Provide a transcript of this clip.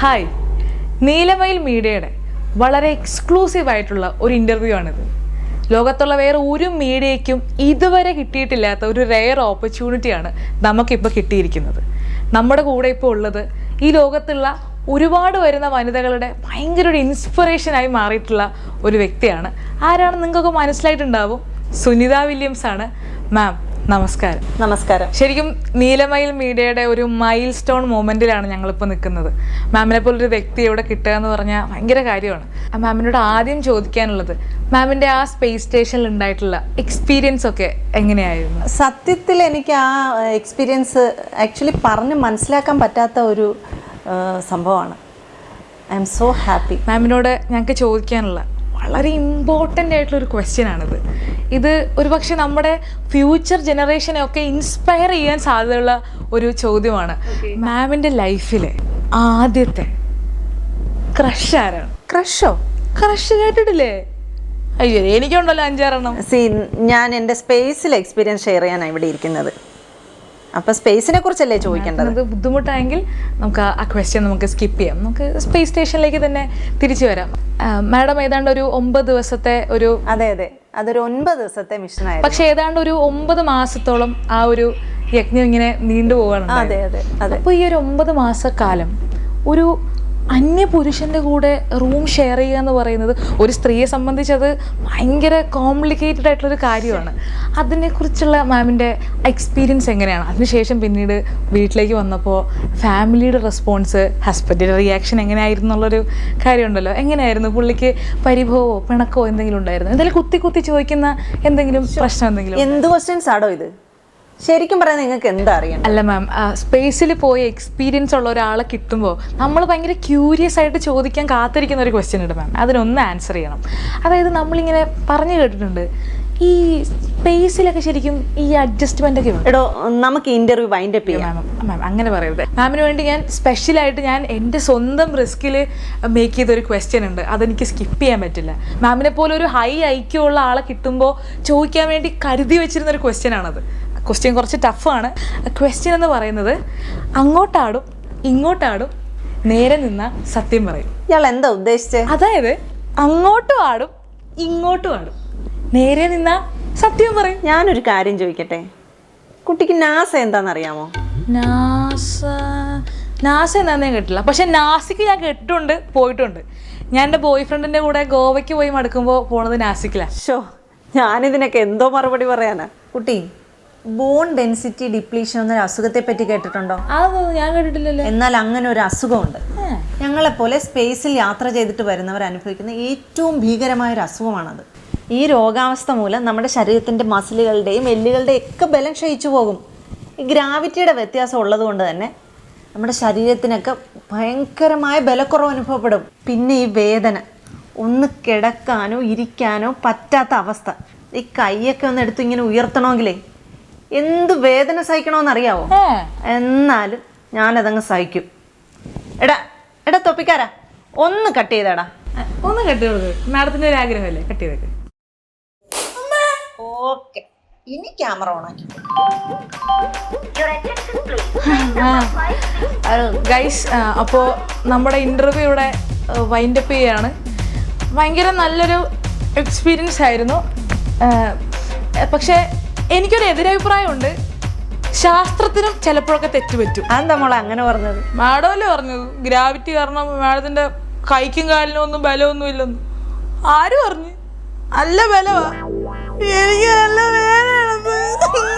Hi നീലമയിൽ മീഡിയയുടെ വളരെ exclusive ആയിട്ടുള്ള ഒരു ഇന്റർവ്യൂ ആണിത്. ലോകത്തുള്ള വേറെ ഒരു മീഡിയയ്ക്കും ഇതുവരെ കിട്ടിയിട്ടില്ലാത്ത ഒരു റെയർ ഓപ്പർച്യൂണിറ്റിയാണ് നമുക്കിപ്പോൾ കിട്ടിയിരിക്കുന്നത്. നമ്മുടെ കൂടെ ഇപ്പോൾ ഉള്ളത് ഈ ലോകത്തുള്ള ഒരുപാട് വരുന്ന വനിതകളുടെ ഭയങ്കര ഒരു ഇൻസ്പിറേഷനായി മാറിയിട്ടുള്ള ഒരു വ്യക്തിയാണ്. ആരാണ് നിങ്ങൾക്കൊക്കെ മനസ്സിലായിട്ടുണ്ടാവും? സുനിത വില്യംസ് ആണ് മാം നമസ്കാരം. നമസ്കാരം. ശരിക്കും നീലമയിൽ മീഡിയയുടെ ഒരു മൈൽ സ്റ്റോൺ മൊമെന്റിലാണ് ഞങ്ങളിപ്പോൾ നിൽക്കുന്നത്. മാമിനെ ഒരു വ്യക്തി ഇവിടെ കിട്ടുക എന്ന് പറഞ്ഞാൽ ഭയങ്കര കാര്യമാണ്. ആ മാമിനോട് ആദ്യം ചോദിക്കാനുള്ളത് മാമിന്റെ ആ സ്പേസ് സ്റ്റേഷനിൽ ഉണ്ടായിട്ടുള്ള എക്സ്പീരിയൻസ് ഒക്കെ എങ്ങനെയായിരുന്നു? സത്യത്തിൽ എനിക്ക് ആ എക്സ്പീരിയൻസ് ആക്ച്വലി പറഞ്ഞ് മനസ്സിലാക്കാൻ പറ്റാത്ത ഒരു സംഭവമാണ്. ഐ എം സോ ഹാപ്പി മാമിനോട് ഞങ്ങൾക്ക് ചോദിക്കാനുള്ള വളരെ ഇമ്പോർട്ടന്റ് ആയിട്ടുള്ള ഒരു ക്വസ്റ്റ്യൻ ആണിത്. ഇത് ഒരുപക്ഷെ നമ്മുടെ ഫ്യൂച്ചർ ജനറേഷനെ ഒക്കെ ഇൻസ്പയർ ചെയ്യാൻ സാധ്യതയുള്ള ഒരു ചോദ്യമാണ്. മാമിന്റെ ലൈഫിലെ ആദ്യത്തെ ക്രഷ് ആരാണ്? ക്രഷോ ക്രഷ് കേട്ടിട്ടില്ലേ? അയ്യോ എനിക്കുണ്ടല്ലോ അഞ്ചാറെണ്ണം. സി ഞാൻ എന്റെ സ്പേസിൽ എക്സ്പീരിയൻസ് ഷെയർ ചെയ്യാനാണ് ഇവിടെ ഇരിക്കുന്നത്. അപ്പം സ്പേസിനെ കുറിച്ചല്ലേ ചോദിക്കേണ്ടത്? അത് ബുദ്ധിമുട്ടായെങ്കിൽ നമുക്ക് ആ- ആ ക്വസ്റ്റ്യൻ നമുക്ക് സ്കിപ്പ് ചെയ്യാം. നമുക്ക് സ്പേസ് സ്റ്റേഷനിലേക്ക് തന്നെ തിരിച്ചു വരാം. മാഡം ഏതാണ്ട് ഒരു ഒമ്പത് ദിവസത്തെ ഒരു അതെ അതെ. അതൊരു ഒൻപത് ദിവസത്തെ മിഷനായിരുന്നു പക്ഷെ ഏതാണ്ട് ഒരു ഒമ്പത് മാസത്തോളം ആ ഒരു യജ്ഞം ഇങ്ങനെ നീണ്ടുപോകാണ് അതെ അതെ അതെ. അപ്പോൾ ഈ ഒരു ഒമ്പത് മാസക്കാലം ഒരു അന്യ പുരുഷന്റെ കൂടെ റൂം ഷെയർ ചെയ്യുക എന്ന് പറയുന്നത് ഒരു സ്ത്രീയെ സംബന്ധിച്ചത് ഭയങ്കര കോംപ്ലിക്കേറ്റഡ് ആയിട്ടുള്ളൊരു കാര്യമാണ്. അതിനെക്കുറിച്ചുള്ള മാമിന്റെ എക്സ്പീരിയൻസ് എങ്ങനെയാണ്? അതിനുശേഷം പിന്നീട് വീട്ടിലേക്ക് വന്നപ്പോൾ ഫാമിലിയുടെ റെസ്പോൺസ് ഹസ്ബൻഡിന്റെ റിയാക്ഷൻ എങ്ങനെയായിരുന്നു എന്നുള്ളൊരു കാര്യമുണ്ടല്ലോ. എങ്ങനെയായിരുന്നു? പുള്ളിക്ക് പരിഭവമോ പിണക്കോ എന്തെങ്കിലും ഉണ്ടായിരുന്നു? എന്തെങ്കിലും കുത്തി കുത്തി ചോദിക്കുന്ന എന്തെങ്കിലും പ്രശ്നം എന്തെങ്കിലും എന്ത് ക്വസ്റ്റ്യൻസ് ആടോ ഇത്? ശരിക്കും പറയാൻ നിങ്ങൾക്ക് എന്താ അറിയാം അല്ല മാം സ്പേസിൽ പോയി എക്സ്പീരിയൻസ് ഉള്ള ഒരാളെ കിട്ടുമ്പോൾ നമ്മൾ ഭയങ്കര ക്യൂരിയസ് ആയിട്ട് ചോദിക്കാൻ കാത്തിരിക്കുന്ന ഒരു ക്വസ്റ്റ്യൻ ഉണ്ട് മാം. അതിനൊന്ന് ആൻസർ ചെയ്യണം. അതായത് നമ്മളിങ്ങനെ പറഞ്ഞു കേട്ടിട്ടുണ്ട് ഈ സ്പേസിലൊക്കെ ശരിക്കും ഈ അഡ്ജസ്റ്റ്മെന്റ് ഒക്കെ ഉണ്ട്? എടോ നമുക്ക് ഇന്റർവ്യൂ വൈൻഡ് അപ്പ് ചെയ്യാം. മാം മാം അങ്ങനെ പറയരുത്. മാമിന് വേണ്ടി ഞാൻ സ്പെഷ്യലായിട്ട് ഞാൻ എന്റെ സ്വന്തം റിസ്കിൽ മേക്ക് ചെയ്തൊരു ക്വസ്റ്റ്യൻ ഉണ്ട്. അതെനിക്ക് സ്കിപ്പ് ചെയ്യാൻ പറ്റില്ല. മാമിനെ പോലെ ഒരു ഹൈ ഐക്യമുള്ള ആളെ കിട്ടുമ്പോൾ ചോദിക്കാൻ വേണ്ടി കരുതി വെച്ചിരുന്ന ഒരു ക്വസ്റ്റ്യൻ ആണത്. ക്വസ്റ്റ്യൻ കുറച്ച് ടഫാണ് ക്വസ്റ്റ്യൻ എന്ന് പറയുന്നത് അങ്ങോട്ടാടും ഇങ്ങോട്ടാടും നേരെ നിന്ന സത്യം പറയും. ഇയാൾ എന്താ ഉദ്ദേശിച്ചത് അതായത് അങ്ങോട്ടും ആടും ഇങ്ങോട്ടും ആടും നേരെ നിന്ന സത്യം പറയും. ഞാനൊരു കാര്യം ചോദിക്കട്ടെ? കുട്ടിക്ക് നാസ എന്താണെന്നറിയാമോ? നാസ നാസ എന്താണെന്ന് ഞാൻ കേട്ടില്ല പക്ഷെ നാസിക്ക് ഞാൻ കേട്ടിട്ടുണ്ട് പോയിട്ടുണ്ട്. ഞാൻ എന്റെ ബോയ് ഫ്രണ്ടിന്റെ കൂടെ ഗോവയ്ക്ക് പോയി മടുക്കുമ്പോൾ പോണത് നാസിക്കിലാണ് ഷോ ഞാനിതിനൊക്കെ എന്തോ മറുപടി പറയാനാ. കുട്ടി ബോൺ ഡെൻസിറ്റി ഡിപ്ലീഷൻ എന്നൊരു അസുഖത്തെ പറ്റി കേട്ടിട്ടുണ്ടോ? അതൊന്നും ഞാൻ കേട്ടിട്ടില്ലല്ലോ. എന്നാൽ അങ്ങനെ ഒരു അസുഖമുണ്ട്. ഞങ്ങളെപ്പോലെ സ്പേസിൽ യാത്ര ചെയ്തിട്ട് വരുന്നവർ അനുഭവിക്കുന്ന ഏറ്റവും ഭീകരമായ ഒരു അസുഖമാണത്. ഈ രോഗാവസ്ഥ മൂലം നമ്മുടെ ശരീരത്തിന്റെ മസിലുകളുടെയും എല്ലുകളുടെയും ഒക്കെ ബലം ക്ഷയിച്ചു പോകും. ഈ ഗ്രാവിറ്റിയുടെ വ്യത്യാസം ഉള്ളത് കൊണ്ട് തന്നെ നമ്മുടെ ശരീരത്തിനൊക്കെ ഭയങ്കരമായ ബലക്കുറവ് അനുഭവപ്പെടും. പിന്നെ ഈ വേദന ഒന്ന് കിടക്കാനോ ഇരിക്കാനോ പറ്റാത്ത അവസ്ഥ. ഈ കൈയൊക്കെ ഒന്ന് എടുത്ത് ഇങ്ങനെ ഉയർത്തണമെങ്കിലേ എന്ത് വേദന സഹിക്കണമെന്നറിയാവോ എന്നാലും ഞാനതങ്ങ് സഹിക്കും. എടാ എടാ തൊപ്പിക്കാരാ ഒന്ന് കട്ട് ചെയ്തടാ. ഒന്ന് കട്ട് ചെയ്തത് മാഡത്തിന്റെ ഒരു ആഗ്രഹമല്ലേ? കട്ട് ചെയ്തേക്ക്. ഓക്കെ. ഇനി ക്യാമറ ഓണാക്കി ഗൈസ് അപ്പോ നമ്മുടെ ഇന്റർവ്യൂ ഇവിടെ വൈൻഡപ്പ് ചെയ്യാണ്. ഭയങ്കര നല്ലൊരു എക്സ്പീരിയൻസ് ആയിരുന്നു. പക്ഷേ എനിക്കൊരു എതിരഭിപ്രായമുണ്ട്. ശാസ്ത്രത്തിനും ചിലപ്പോഴൊക്കെ തെറ്റുപറ്റും. അതെന്താ മോളെ അങ്ങനെ പറഞ്ഞത്? മാഡമല്ലേ പറഞ്ഞത്? ഗ്രാവിറ്റി കാരണം മാഡത്തിന്റെ കൈക്കും കാലിനും ഒന്നും ബലമൊന്നും ഇല്ലെന്ന്. ആര് പറഞ്ഞു? നല്ല ബലവാ. എനിക്ക് നല്ല വേദനയാണെന്ന്.